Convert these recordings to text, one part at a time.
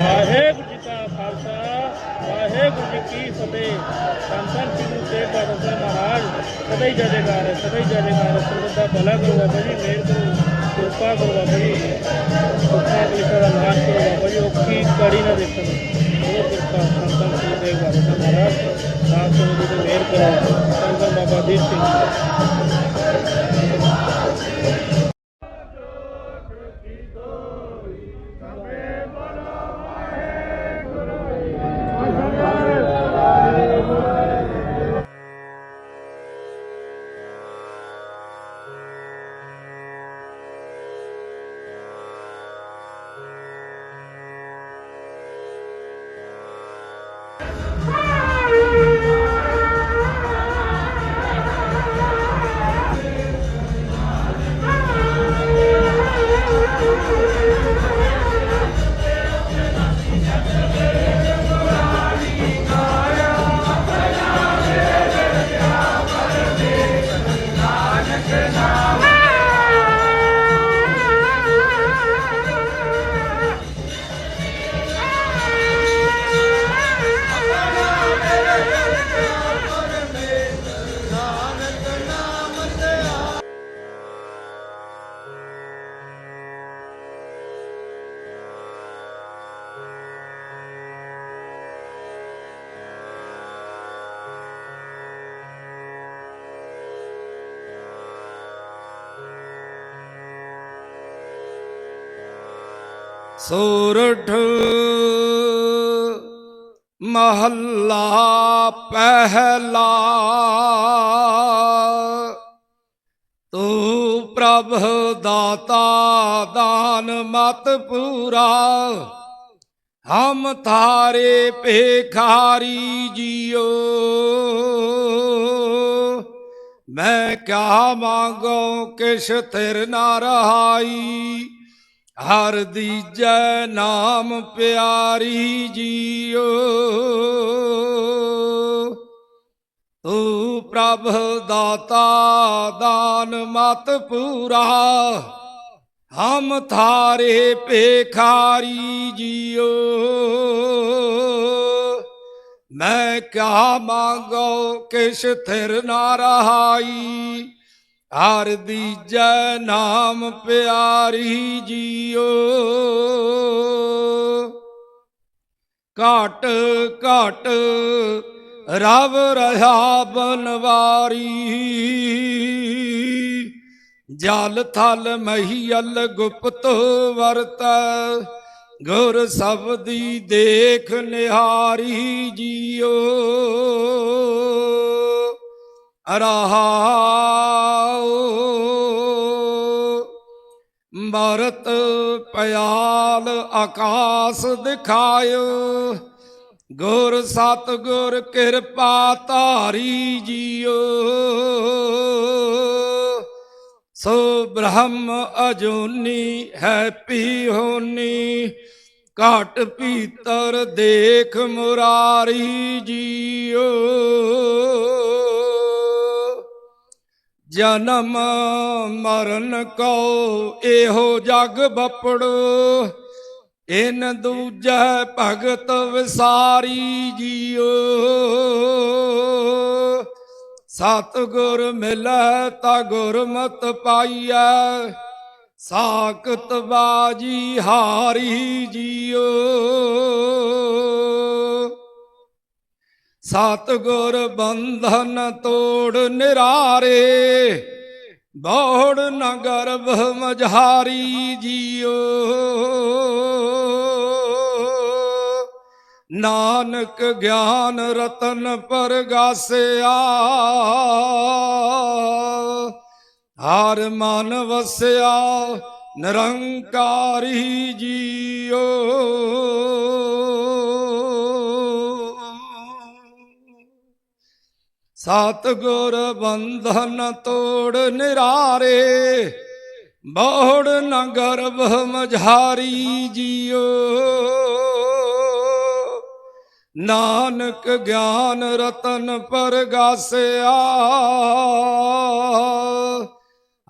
ਵਾਹਿਗੁਰੂ ਜੀ ਕਾ ਖਾਲਸਾ, ਵਾਹਿਗੁਰੂ ਜੀ ਕੀ ਫਤਿਹ। ਸੰਤਾਂ ਜੀ ਨੂੰ ਤੇ ਬਾਬਾ ਮਹਾਰਾਜ, ਸਦਾ ਹੀ ਜਜੇਕਾਰ ਸਦਾ ਹੀ ਜਜੇਕਾਰ ਸਰਬੱਤ ਦਾ ਭਲਾ ਕਰੋ ਬਾਬਾ ਜੀ, ਮਿਹਰ ਕਰੋ, ਕਿਰਪਾ ਕਰੋ ਬਾਬਾ ਜੀ। ਸੁੱਖਾ ਕਲੇਸ਼ਾਂ ਦਾ ਨਾਸ਼ ਕਰੋ ਬਾਬਾ ਜੀ, ਔਖੀ ਕੜੀ ਨਾ ਦੇਖਣ ਉਹ ਕਿਰਪਾ ਸੰਤਾਂ ਜੀ ਦੇ ਬਾਬਾ ਸਾਹਿਬ ਮਹਾਰਾਜ ਸਾਥ ਸੰਗਤ ਦੀ ਮਿਹਰ ਕਰੋ। ਸੰਤਾਂ ਬਾਬਾ ਦੀਪ ਸਿੰਘ। ਸੂਰਠ ਮਹੱਲਾ ਪਹਿਲਾ। ਤੂੰ ਪ੍ਰਭ ਦਾਤਾ ਦਾਨ ਮਤ ਪੂਰਾ। ਹਮ ਥਾਰੇ ਭੇਖਾਰੀ ਜੀਓ। ਮੈਂ ਕਿਆ ਮੰਗੋ ਕਿਛ ਤਿਰ ਨਾ ਰਹਾਈ। ਹਰ ਦੀਜੈ ਨਾਮ ਪਿਆਰੀ ਜੀਓ। ਤੂੰ ਪ੍ਰਭ ਦਾਤਾ ਦਾਨ ਮਤ ਪੂਰਾ। ਹਮ ਥਾਰੇ ਪੇਖਾਰੀ ਜੀਓ। ਮੈਂ ਕਿਆ ਮੰਗੋ ਕਿਛ ਥਿਰ ਨਾ ਰਹਾਈ। ਹਰ ਦੀਜੈ ਨਾਮ ਪਿਆਰੀ ਜੀਓ। ਘਟ ਘਟ ਰਵ ਰਹਾ ਬਨਵਾਰੀ। ਜਲ ਥਲ ਮਹੀਲ ਗੁਪਤ ਵਰਤ। ਗੁਰ ਸਬਦੀ ਦੇਖ ਨਿਹਾਰੀ ਜੀਓ। ਰਹਾਉ ਮਰਤ ਪਿਆਲ ਆਕਾਸ ਦਿਖਾਇਓ। ਗੁਰ ਸਤ ਗੁਰ ਕਿਰਪਾ ਧਾਰੀ ਜੀਓ। ਸੋ ਬ੍ਰਹਮ ਅਜੂਨੀ ਹੈ ਪੀ ਹੋਨੀ ਘਟ ਪੀਤਰ ਦੇਖ ਮੁਰਾਰੀ ਜੀਓ। ਜਨਮ ਮਰਨ ਕੋ ਇਹੋ ਜਗ ਬਪੜੋ। ਇਨ ਦੂਜੈ ਭਗਤ ਵਿਸਾਰੀ ਜੀਓ। ਸਤਿਗੁਰ ਮਿਲੈ ਤਾ ਗੁਰਮਤ ਪਾਈਐ, ਸਾਖਤ ਬਾਜੀ ਹਾਰੀ ਜੀਓ। ਸਤਿਗੁਰ ਬੰਧਨ ਤੋੜ ਨਿਰਾਰੇ ਬੌੜ ਨ ਗਰਭ ਮਝਾਰੀ ਜੀਓ। ਨਾਨਕ ਗਿਆਨ ਰਤਨ ਪਰਗਾਸਿਆ, ਹਰ ਮਨ ਵਸਿਆ ਨਿਰੰਕਾਰੀ ਜੀਓ। ਸਤਿਗੁਰ ਬੰਧਨ ਤੋੜ ਨਿਰਾਰੇ, ਬਹੁੜ ਨ ਗਰਭ ਮਝਾਰੀ ਜੀਓ। ਨਾਨਕ ਗਿਆਨ ਰਤਨ ਪਰਗਾਸਿਆ,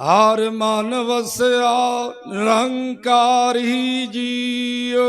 ਹਰ ਮਨ ਵਸਿਆ ਨਿਰੰਕਾਰੀ ਜੀਓ।